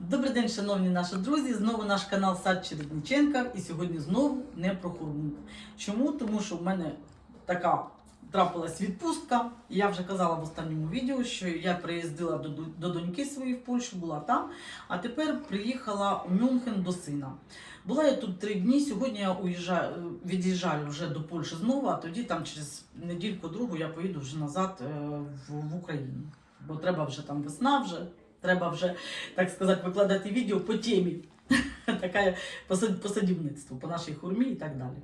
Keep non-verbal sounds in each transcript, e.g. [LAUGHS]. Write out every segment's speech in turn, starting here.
Добрий день, шановні наші друзі. Знову наш канал Сад Чередниченка. І сьогодні знову не про хурму. Чому? Тому що в мене така трапилась відпустка. Я вже казала в останньому відео, що я приїздила до, до доньки своєї в Польщу, була там, а тепер приїхала у Мюнхен до сина. Була я тут три дні. Сьогодні я уїжджаю, від'їжджаю вже до Польщі знову, а тоді там через недільку-другу я поїду вже назад е, в, в Україну. Бо треба вже там весна вже. Треба вже, так сказати, викладати відео по темі. [LAUGHS] Посад- посадівництво, по нашій хурмі і так далі.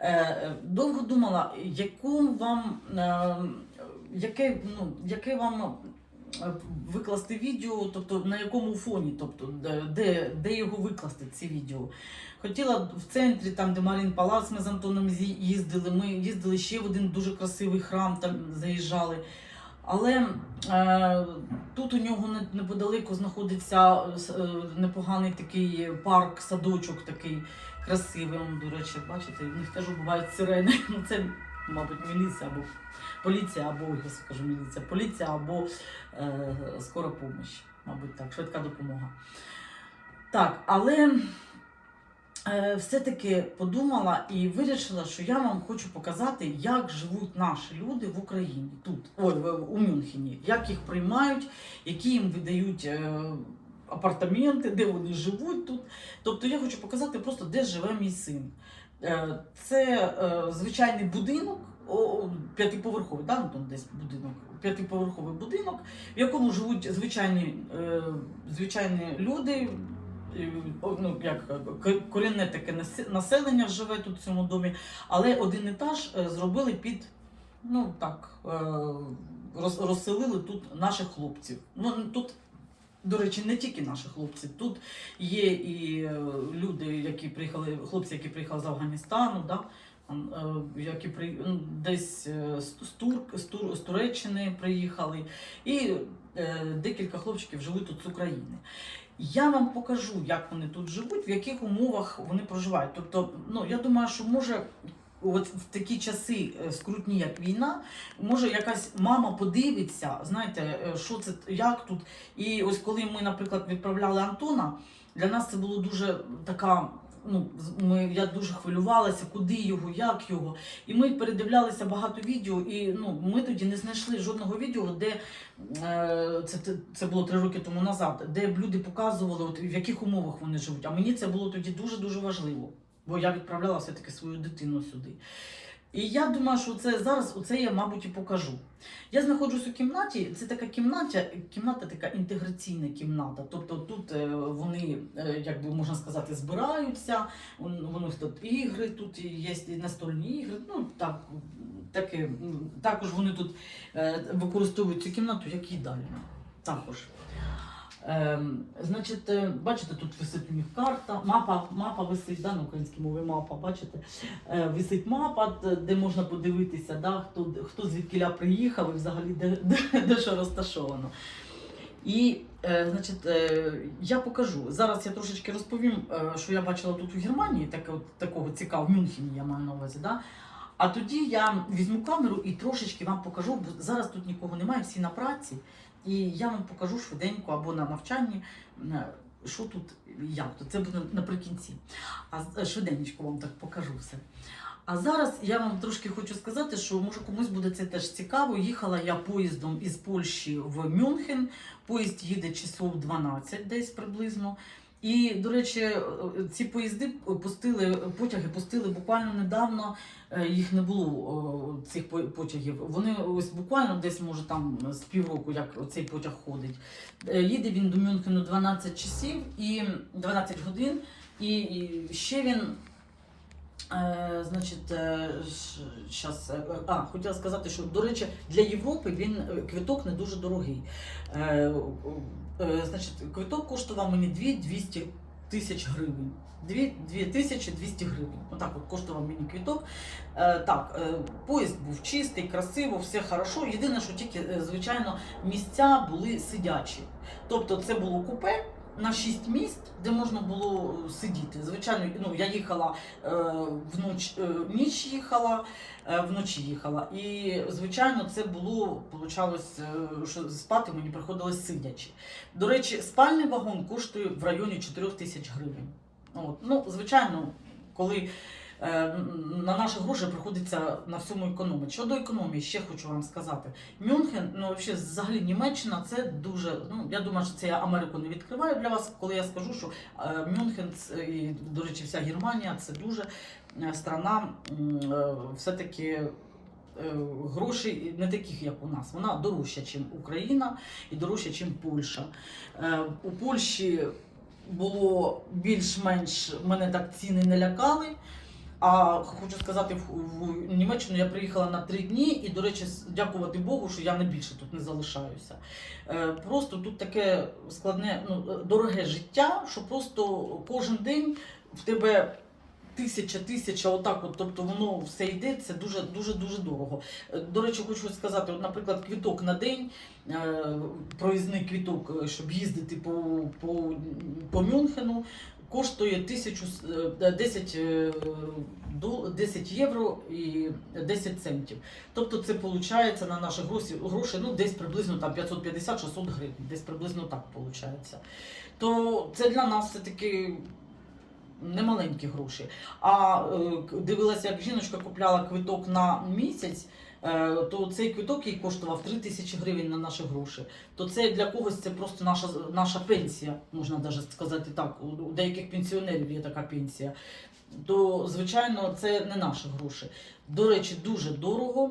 Е, Довго думала, яку вам, е, яке, ну, яке вам е, викласти відео, тобто на якому фоні, тобто де, де його викласти, ці відео. Хотіла в центрі, там, де Марін Палац, ми з Антоном їздили. Ми їздили ще в один дуже красивий храм, там заїжджали. Але е, тут у нього неподалеку знаходиться е, е, непоганий такий парк, садочок такий красивий. До речі, бачите, в них теж бувають сирени. [LAUGHS] Ну, це, мабуть, міліція або поліція, або я скажу міліція, поліція або е, скора помощь, мабуть, так, швидка допомога. Так, але все-таки подумала і вирішила, що я вам хочу показати, як живуть наші люди в Україні тут, ой, у Мюнхені, як їх приймають, які їм видають. е, Апартаменти, де вони живуть тут. Тобто я хочу показати просто, де живе мій син. Е, Це е, звичайний будинок, п'ятиповерховий, да? ну, там десь будинок, п'ятиповерховий будинок, в якому живуть звичайні, е, звичайні люди. Ну, як е, корінне таке населення живе тут в цьому домі, але один етаж е, зробили під, ну так, е, роз- розселили тут наших хлопців. Ну, тут до речі, не тільки наші хлопці. Тут є і люди, які приїхали, хлопці, які приїхали з Афганістану, да? які при, ну, десь з, з, Тур, з, Тур, з Туреччини приїхали, і е, декілька хлопчиків живуть тут з України. Я вам покажу, як вони тут живуть, в яких умовах вони проживають. Тобто, ну я думаю, що може. От в такі часи е, скрутні, як війна, може якась мама подивиться, знаєте, е, що це, як тут, і ось коли ми, наприклад, відправляли Антона, для нас це було дуже така. Ну, ми, я дуже хвилювалася, куди його, як його. І ми передивлялися багато відео, і ну, ми тоді не знайшли жодного відео, де е, це, це було три роки тому назад, де б люди показували, от, в яких умовах вони живуть. А мені це було тоді дуже-дуже важливо, бо я відправляла все-таки свою дитину сюди. І я думаю, що це зараз оце я, мабуть, і покажу. Я знаходжусь у кімнаті. Це така кімната, кімната така інтеграційна кімната. Тобто тут е, вони, е, як би можна сказати, збираються. вон- Вони тут ігри, тут є настольні ігри. Ну так, таке. Також вони тут е, використовують цю кімнату як їдальню. Також. Ем, значить, е, бачите, тут висить у них карта, мапа, мапа висить, да, на українській мові мапа, бачите, е, висить мапа, де можна подивитися, да, хто, хто звідкіля приїхав і взагалі де, де, де що розташовано. І е, значить, я покажу. Зараз я трошечки розповім, що я бачила тут у Германії, таке, от, такого цікавого, в Мюнхені я маю на увазі. Да? А тоді я візьму камеру і трошечки вам покажу, бо зараз тут нікого немає, всі на праці. І я вам покажу швиденько або на навчанні, що тут, як. Це буде наприкінці. А е, швиденько вам так покажу все. А зараз я вам трошки хочу сказати, що може комусь буде це теж цікаво. Їхала я поїздом із Польщі в Мюнхен. Поїзд їде часов 12 десь приблизно. І, до речі, е, ці поїзди пустили, потяги пустили буквально недавно. е, Їх не було цих потягів. Вони ось буквально десь, може, там з півроку, як цей потяг ходить. Е, Їде він до Мюнхену 12 часів і 12 годин. І ще він. Е, значить, е, щас, е, а, хотіла сказати, що, до речі, для Європи він е, квиток не дуже дорогий. Е, е, значить, квиток коштував мені 200 тисяч гривень. 2200 гривень. Отак от коштував мені квиток. Е, так, е, поїзд був чистий, красиво, все хорошо. Єдине, що тільки, е, звичайно, місця були сидячі. Тобто це було купе, на шість міст, де можна було е, сидіти. Звичайно, ну я їхала е, внуч, е, ніч їхала, вночі їхала. І звичайно, це було, получалось, що спати мені приходилось сидячи. До речі, спальний вагон коштує в районі 4 тисяч гривень. От. Ну, звичайно, коли на наші гроші приходиться на всьому економити. Щодо економії, ще хочу вам сказати. Мюнхен, ну взагалі, Німеччина, це дуже. Ну я думаю, що це я Америку не відкриваю для вас, коли я скажу, що е, Мюнхен і, до речі, вся Германія це дуже е, страна е, все-таки. е, Грошей не таких, як у нас. Вона дорожча, ніж Україна і дорожча, ніж Польща. Е, У Польщі було більш-менш мене так ціни не лякали. А хочу сказати, в, в Німеччину я приїхала на три дні, і, до речі, дякувати Богу, що я не більше тут не залишаюся. Е, просто тут таке складне, ну, е, дороге життя, що просто кожен день в тебе. Тисяча, тисяча, отак, от, тобто воно все йде, це дуже дуже дуже дорого. Е, До речі, хочу сказати, от, наприклад, квіток на день, е, проїзний квіток, щоб їздити по, по, по Мюнхену, коштує тисячу, е, 10, е, 10 євро і 10 центів. Тобто це виходить на наші гроші, ну, десь приблизно там 550-600 гривень, десь приблизно так виходить. То це для нас все-таки немаленькі гроші. А е, дивилася, як жіночка купляла квиток на місяць. Е, То цей квиток їй коштував 3 тисячі гривень на наші гроші. То це для когось це просто наша наша пенсія, можна навіть сказати так. У деяких пенсіонерів є така пенсія. То, звичайно, це не наші гроші. До речі, дуже дорого.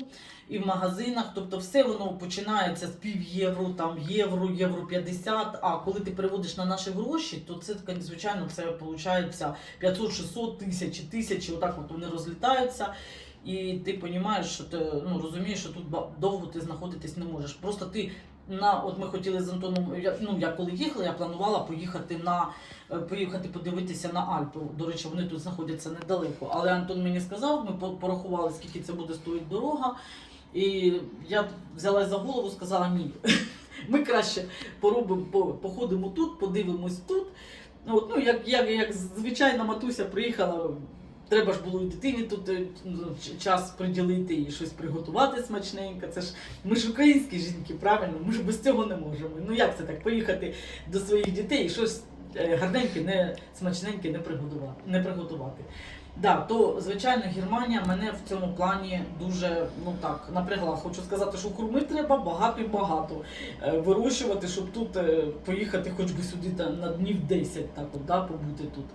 І в магазинах, тобто все воно починається з пів євро, там євро, євро 50. А коли ти переводиш на наші гроші, то це звичайно це виходить 500, 600, тисячі, тисячі, отак от вони розлітаються. І ти розумієш, що ти ну, розумієш, що тут довго ти знаходитись не можеш. Просто ти на от ми хотіли з Антоном. Я, ну я коли їхала, я планувала поїхати на е, поїхати подивитися на Альпи. До речі, вони тут знаходяться недалеко. Але Антон мені сказав, ми порахували, скільки це буде стоїть дорога. І я взялась за голову, сказала ні. [LAUGHS] Ми краще поробимо, походимо тут, подивимось тут. От, ну, як, як, як звичайна матуся приїхала, треба ж було і дитині тут е, ну, час приділити і щось приготувати смачненько. Це ж ми ж українські жінки, правильно? Ми ж без цього не можемо. Ну як це так? Поїхати до своїх дітей і щось е, гарненьке, не смачненьке не приготувати. Не приготувати. Да, то звичайно Германія мене в цьому плані дуже ну так напрягла. Хочу сказати, що хурми треба багато і багато е, вирощувати, щоб тут поїхати хоч би сюди та, на днів 10, так от, да, побути тут.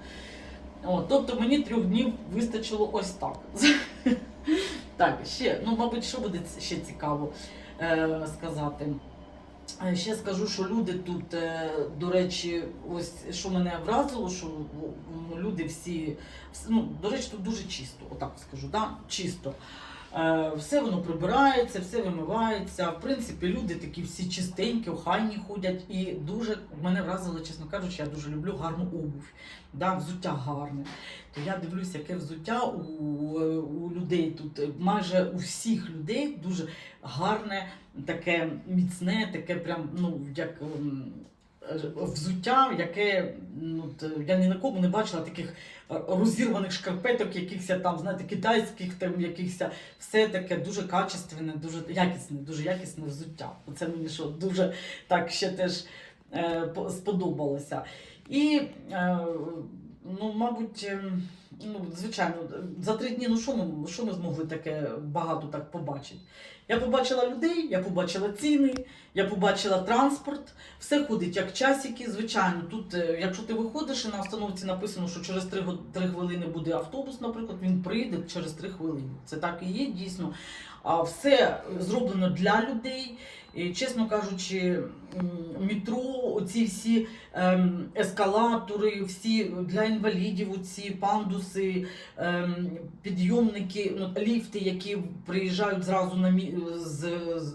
О, тобто мені трьох днів вистачило ось так. [LAUGHS] так, ще, ну, мабуть, що буде ще цікаво е, сказати. Е, Ще скажу, що люди тут, е, до речі, ось що мене вразило, що м, люди всі, ну, до речі, тут дуже чисто, отак скажу, да? чисто. Е, Все воно прибирається, все вимивається. В принципі, люди такі всі чистенькі, охайні ходять. І дуже мене вразило, чесно кажучи, я дуже люблю гарну обувь. Да, взуття гарне. То я дивлюсь, яке взуття у, у людей тут. Майже у всіх людей дуже гарне, таке міцне, таке прям, ну, як. Взуття, яке ну, я ні на кому не бачила таких е, розірваних шкарпеток, якихось там, знаєте, китайських, там якихось все таке дуже качественне, дуже якісне, дуже якісне взуття. Це мені що дуже так ще теж е, сподобалося. І, е, ну, мабуть, ем, ну, звичайно, за три дні, ну що ми, що ми змогли таке багато так побачити? Я побачила людей, я побачила ціни, я побачила транспорт, все ходить як часики. Звичайно, тут, е, якщо ти виходиш і на установці написано, що через 3, 3 хвилини буде автобус, наприклад, він прийде через 3 хвилини. Це так і є, дійсно. А все зроблено для людей. І, чесно кажучи, метро, оці всі ем, ескалатори, всі для інвалідів, оці пандуси, ем, підйомники, ну, ліфти, які приїжджають зразу на мі... з,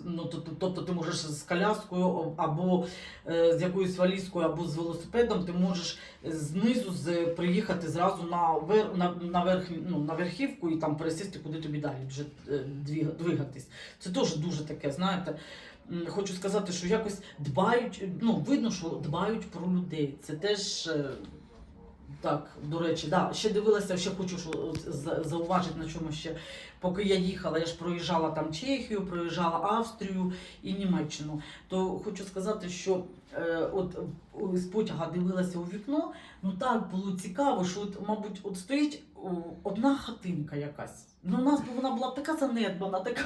ну, тобто, ти можеш з коляскою або е, з якоюсь валізкою, або з велосипедом, ти можеш знизу приїхати зразу на, вер, на, на, верх, ну, на верхівку і там пересісти, куди тобі далі вже е, двигатись. Це теж дуже таке, знаєте. хочу сказати, що якось дбають, ну, видно, що дбають про людей. Це теж. е, Так, до речі, да. ще дивилася, ще хочу що, зауважити на чому ще. Поки я їхала, я ж проїжджала там Чехію, проїжджала Австрію і Німеччину. То хочу сказати, що е, от е, з потяга дивилася у вікно, ну так було цікаво, що от, мабуть, от стоїть одна хатинка якась. Ну, у нас б вона була така занедбана, така.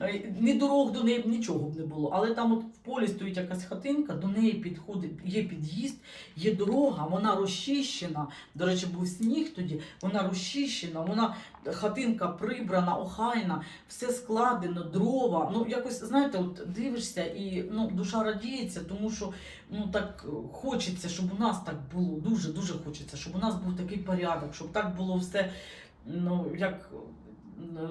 Е, Ні дорог до неї нічого б не було. Але там от в полі стоїть якась хатинка, до неї підходить, є під'їзд, є дорога, вона розчищена. До речі, був сніг тоді, вона розчищена, вона хатинка прибрана, охайна, все складено, дрова. Ну, якось, знаєте, от дивишся і ну, душа радіється, тому що ну, так е, хочеться, щоб у нас так було. Дуже, дуже хочеться, щоб у нас був такий порядок, щоб так було все, ну, як. Е,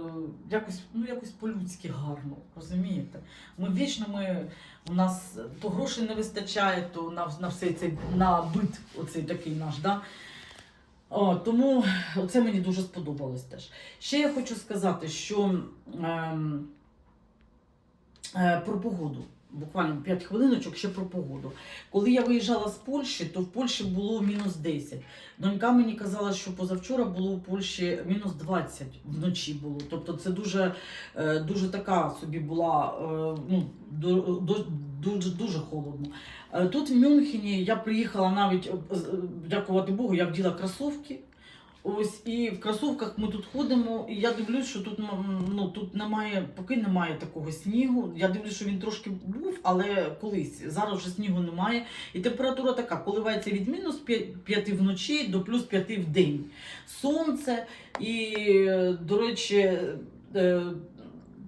Якось, ну, якось по-людськи гарно, розумієте? Ми вічно ми, у нас то грошей не вистачає, то на, на все цей на бит, оцей такий наш. Да? О, тому це мені дуже сподобалось теж. Ще я хочу сказати, що е, е, про погоду. Буквально 5 хвилиночок ще про погоду. Коли я виїжджала з Польщі, то в Польщі було мінус 10. Донька мені казала, що позавчора було у Польщі мінус 20 вночі було. Тобто це дуже, е, дуже така собі була, е, ну, ду- ду- дуже, дуже холодно. Е, Тут в Мюнхені я приїхала навіть, дякувати Богу, я вділа кросовки. Ось і в кросовках ми тут ходимо, і я дивлюсь, що тут ну тут немає, поки немає такого снігу. Я дивлюсь, що він трошки був, але колись зараз вже снігу немає. І температура така коливається від мінус 5 вночі до плюс 5 в день. Сонце і, е, до речі, е,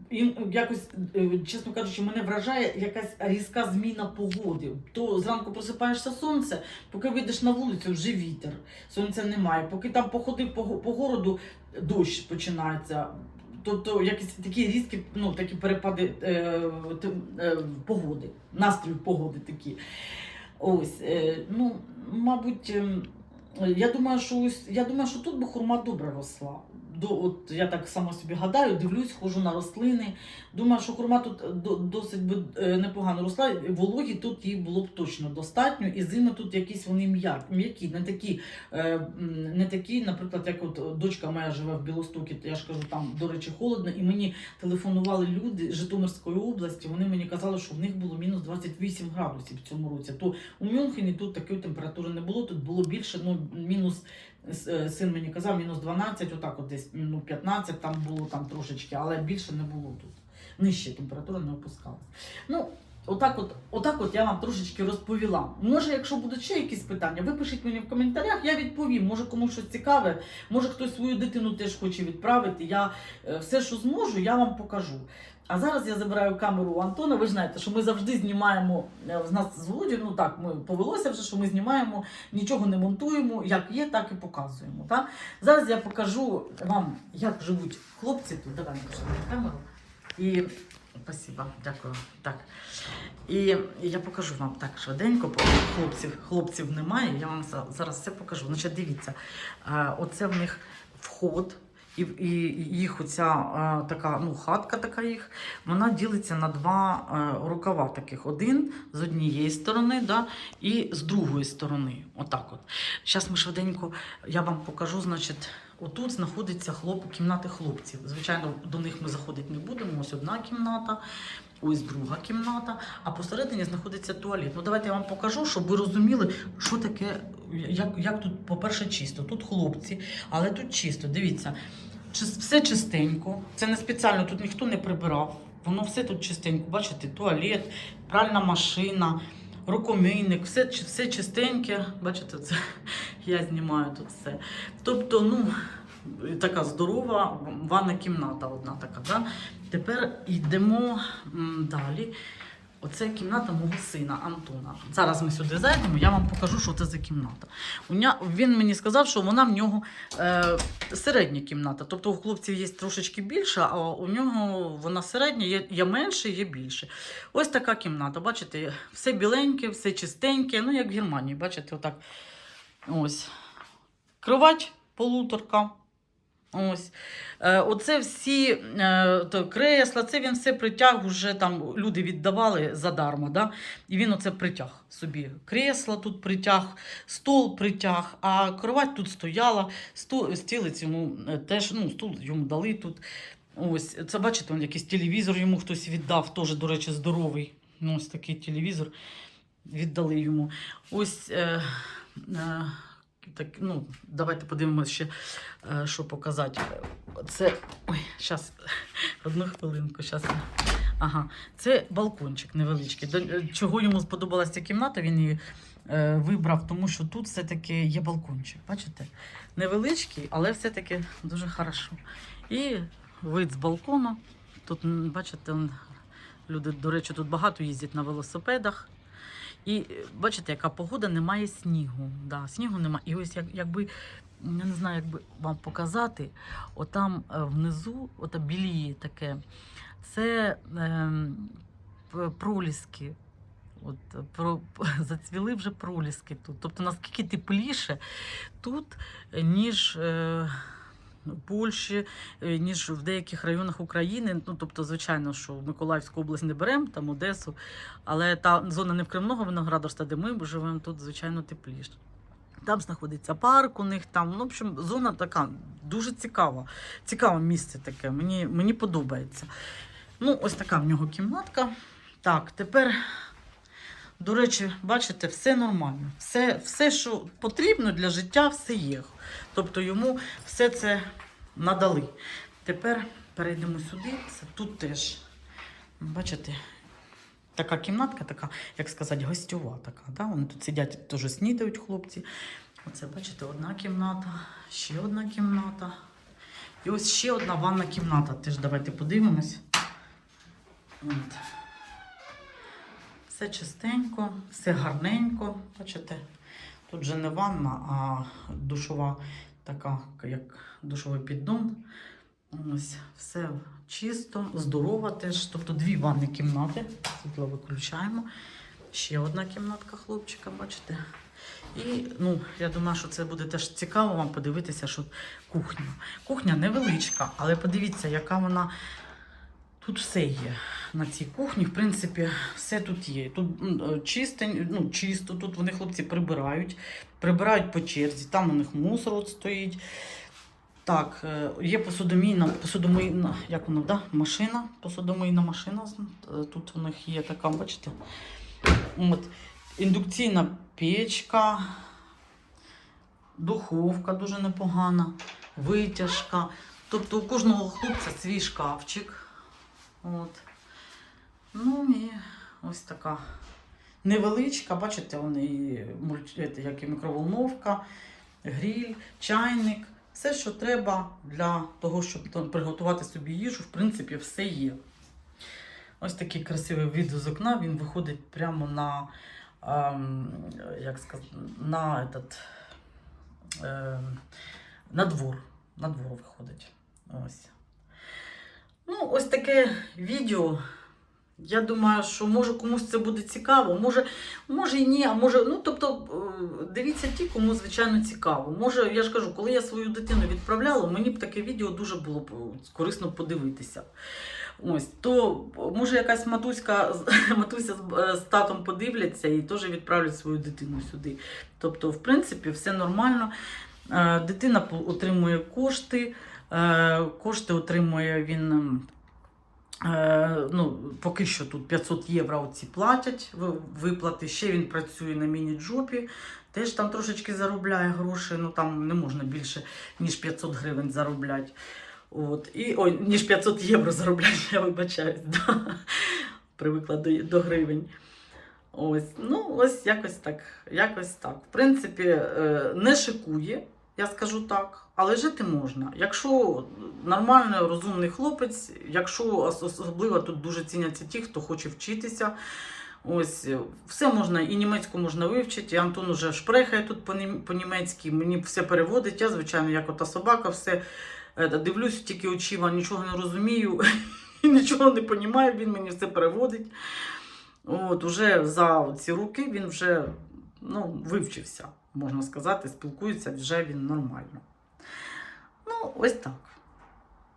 і якось, е, чесно кажучи, мене вражає якась різка зміна погоди. То зранку просипаєшся сонце, поки вийдеш на вулицю, вже вітер, сонця немає. Поки там походив по, по городу, дощ починається. Тобто якісь такі різкі, ну такі перепади е, е, погоди, настрою погоди такі. Ось, е, ну, мабуть, ем, я думаю, що ось я думаю, що тут би хурма добре росла. От я так само собі гадаю, дивлюсь, ходжу на рослини. Думаю, що хурма тут досить би е, непогано росла. Вологі тут їй було б точно достатньо, і зими тут якісь вони м'я- м'які, не такі, е, не такі, наприклад, як от дочка моя живе в Білостокі, то я ж кажу, там, до речі, холодно, і мені телефонували люди з Житомирської області. Вони мені казали, що в них було мінус 28 градусів в цьому році. То у Мюнхені тут такої температури не було, тут було більше, ну мінус. Е, Син мені казав, мінус 12, отак от десь ну, 15 там було там трошечки, але більше не було тут. Нижче температура не опускалась. Ну, отак от, отак от я вам трошечки розповіла. Може, якщо будуть ще якісь питання, ви пишіть мені в коментарях, я відповім. Може комусь щось цікаве, може хтось свою дитину теж хоче відправити. Я е, все, що зможу, я вам покажу. А зараз я забираю камеру у Антона. Ви ж знаєте, що ми завжди знімаємо е, з нас з Володю, Ну так, ми повелося вже, що ми знімаємо, нічого не монтуємо, як є, так і показуємо. Так? Зараз я покажу вам, як живуть хлопці тут. Давай покажу камеру. І спасибо, дякую. Так. І я покажу вам так швиденько, хлопців, хлопців немає. Я вам зараз все покажу. Значить, дивіться, е, оце в них вход. І, і їх оця е, така ну, хатка така їх, вона ділиться на два е, рукава таких. Один з однієї сторони, да, і з другої сторони. Отак от. Зараз ми швиденько я вам покажу, значить, отут знаходиться хлоп, кімнати хлопців. Звичайно, до них ми заходити не будемо. Ось одна кімната, ось друга кімната, а посередині знаходиться туалет. Ну давайте я вам покажу, щоб ви розуміли, що таке, як, як тут, по-перше, чисто. Тут хлопці, але тут чисто. Дивіться, все чистенько. Це не спеціально, тут ніхто не прибирав. Воно все тут чистенько. Бачите, туалет, пральна машина. Рукомийник, все, все чистеньке. Бачите, це [LAUGHS] я знімаю тут все. Тобто, ну, така здорова ванна кімната одна така. Да? Тепер йдемо далі. Оце кімната мого сина Антона. Зараз ми сюди зайдемо, я вам покажу, що це за кімната. Він мені сказав, що вона в нього е, середня кімната. Тобто у хлопців є трошечки більше, а у нього вона середня, є, є менше, є більше. Ось така кімната. Бачите, все біленьке, все чистеньке, ну як в Германії, бачите, отак. Ось. Кровать полуторка. Ось. Е, оце всі е, то, кресла, це він все притяг, уже там люди віддавали задарма. Да? І він оце притяг собі. Кресла тут притяг, стол притяг, а кровать тут стояла, стол, стілець йому е, теж, ну, стул йому дали тут. Ось, це бачите, он якийсь телевізор йому хтось віддав, теж, до речі, здоровий. Ну, ось такий телевізор віддали йому. Ось. Е, е, так, ну, давайте подивимося ще, е, що показати. Це. Ой, зараз, [LAUGHS] одну хвилинку, зараз. Ага, це балкончик невеличкий. До- е, Чого йому сподобалася ця кімната, він її е, вибрав, тому що тут все-таки є балкончик. Бачите? Невеличкий, але все-таки дуже хорошо. І вид з балкону. Тут, бачите, люди, до речі, тут багато їздять на велосипедах. І е, бачите, яка погода, немає снігу. Да, снігу немає. І ось як, якби, я не знаю, як би вам показати, отам е, внизу, ота біліє таке, це п- проліски. От, е, про, [LAUGHS] зацвіли вже проліски тут. Тобто наскільки тепліше тут, е, ніж е, Польщі, е, ніж в деяких районах України. Ну, тобто, звичайно, що Миколаївську область не беремо, там Одесу, але та зона не в Кремного виноградарства, де ми живемо, тут, звичайно, тепліше. Там знаходиться парк у них там. Ну, в общем, зона така дуже цікава. Цікаве місце таке. Мені, мені подобається. Ну, ось така в нього кімнатка. Так, тепер, до речі, бачите, все нормально. Все, все, що потрібно для життя, все є. Тобто йому все це надали. Тепер перейдемо сюди. Це тут теж. Бачите, така кімнатка, така, як сказати, гостьова така. Да? Вони тут сидять, теж снідають хлопці. Оце, бачите, одна кімната, ще одна кімната. І ось ще одна ванна кімната. Теж давайте подивимось. От. Все чистенько, все гарненько. Бачите, тут же не ванна, а душова така, як душовий піддон. Ось все чисто, здорово теж. Тобто дві ванні кімнати. Світло виключаємо. Ще одна кімнатка хлопчика, бачите. І ну, я думаю, що це буде теж цікаво вам подивитися, що кухня. Кухня невеличка, але подивіться, яка вона. Тут все є на цій кухні. В принципі, все тут є. Тут е, чистень, ну, чисто, тут вони хлопці прибирають, прибирають по черзі, там у них мусор от стоїть. Так, е, є посудомійна, посудомийна, як воно, да? машина, посудомийна машина. Е, Тут у них є така, бачите? От, індукційна печка, духовка дуже непогана, витяжка. Тобто у кожного хлопця свій шкафчик. От. Ну і ось така невеличка, бачите, вони і як і мікроволновка, гріль, чайник. Все, що треба для того, щоб приготувати собі їжу, в принципі, все є. Ось такий красивий від з окна, він виходить прямо на, ем, як сказати, на, этот, ем, на двор. На двор виходить. Ось. Ну, ось таке відео. Я думаю, що може комусь це буде цікаво, може, може і ні, а може, ну тобто е, дивіться ті, кому звичайно цікаво. Може, я ж кажу, коли я свою дитину відправляла, мені б таке відео дуже було б е, корисно подивитися. Ось, то може якась матуська, [LAUGHS] матуся з, е, з татом подивляться і теж відправлять свою дитину сюди. Тобто, в принципі, все нормально. Дитина отримує кошти, кошти отримує він. ем, Е, ну, поки що тут 500 євро оці платять виплати. Ще він працює на міні-джопі, теж там трошечки заробляє гроші, ну там не можна більше, ніж 500 гривень заробляти. От. І, ой, ніж 500 євро заробляти, я вибачаюсь, да. привикла до, до гривень. Ось, ну, ось якось так. Якось так. В принципі, е, не шикує, я скажу так, але жити можна. Якщо нормальний, розумний хлопець, якщо особливо тут дуже ціняться ті, хто хоче вчитися. Ось все можна, і німецьку можна вивчити. І Антон уже шпрехає тут по-нім- по-німецьки, мені все переводить. Я, звичайно, як ота собака, все е, дивлюсь тільки очима, нічого не розумію, [LAUGHS] нічого не розумію, він мені все переводить. От, уже за ці роки він вже ну, вивчився, можна сказати, спілкується вже він нормально. Ну, ось так.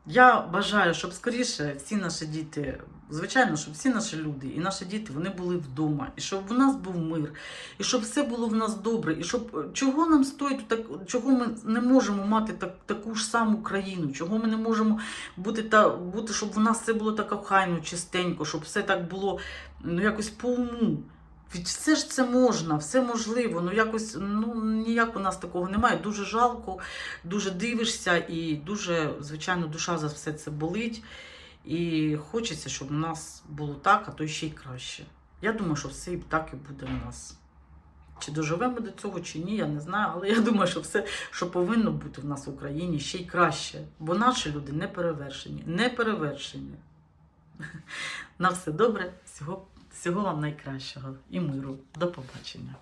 Я бажаю, щоб скоріше всі наші діти, звичайно, щоб всі наші люди і наші діти вони були вдома, і щоб в нас був мир, і щоб все було в нас добре, і щоб е, чого нам стоїть, так, чого ми не можемо мати так, таку ж саму країну, чого ми не можемо бути та бути, щоб в нас все було так охайно, чистенько, щоб все так було ну, якось по уму. Все ж це можна, все можливо. Ну якось ну ніяк у нас такого немає. Дуже жалко, дуже дивишся, і дуже, звичайно, душа за все це болить. І хочеться, щоб у нас було так, а то ще й краще. Я думаю, що все і так і буде у нас. Чи доживемо до цього, чи ні, я не знаю. Але я думаю, що все, що повинно бути в нас в Україні, ще й краще. Бо наші люди не перевершені. Не перевершені. На все добре, всього, всього вам найкращого і миру. До побачення.